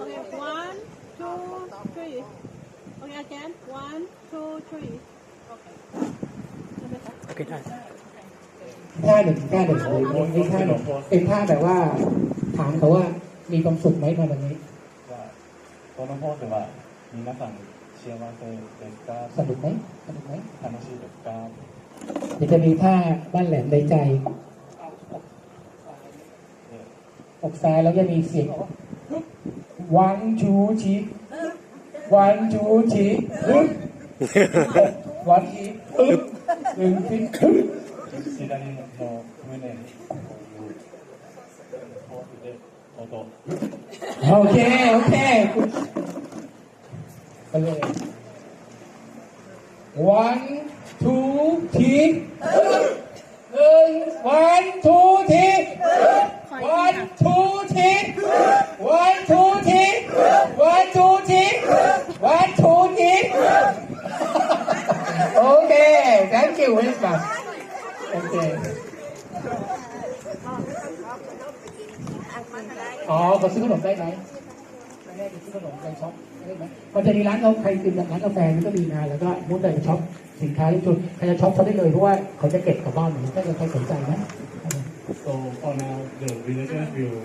Okay, one, two, three. Okay, again. One, two, three. Okay. โอเคได้ ท่าหนึ่งท่าหนึ่งเลยไอ้ท่าหนึ่งเป็นท่าแบบว่า ถามเขาว่ามีความสุขไหมมาวันนี้ ว่าこの本では皆さん幸せですか สนุกไหมสนุกไหม 楽しいですか เดี๋ยวจะมีท่าบ้านแหลมในใจ で อกซ้ายแล้วจะมีเสียงวันชูชีวันชูชีลึกวันชีลึกลึงที่งฟิโคุโอเค โอเคไปเลย one two three โอเคอ๋อมาซื้อขนมได้ไหมไม่ได้ไปซื้อขนมไปช็อปได้ไหมมันจะมีร้านเราใครกินร้านกาแฟนี่ก็มีนะแล้วก็มุดไปช็อปสินค้าที่ชุดใครจะช็อปเขาได้เลยเพราะว่าเขาจะเก็บกลับบ้านหรือถ้าเกิดใครสนใจนะ So for now, the villagers will,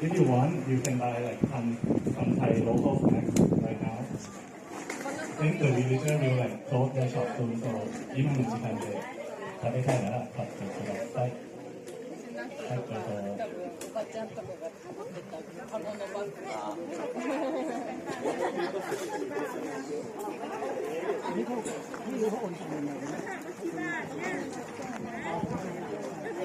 if you want, you can buy like some some Thai local snacks right now. I think the villager will like close their shop soon, so even if you can say, ถ้าไม่ใช่แล้วผัดกับสลัดไส้ไส้กระโดดเ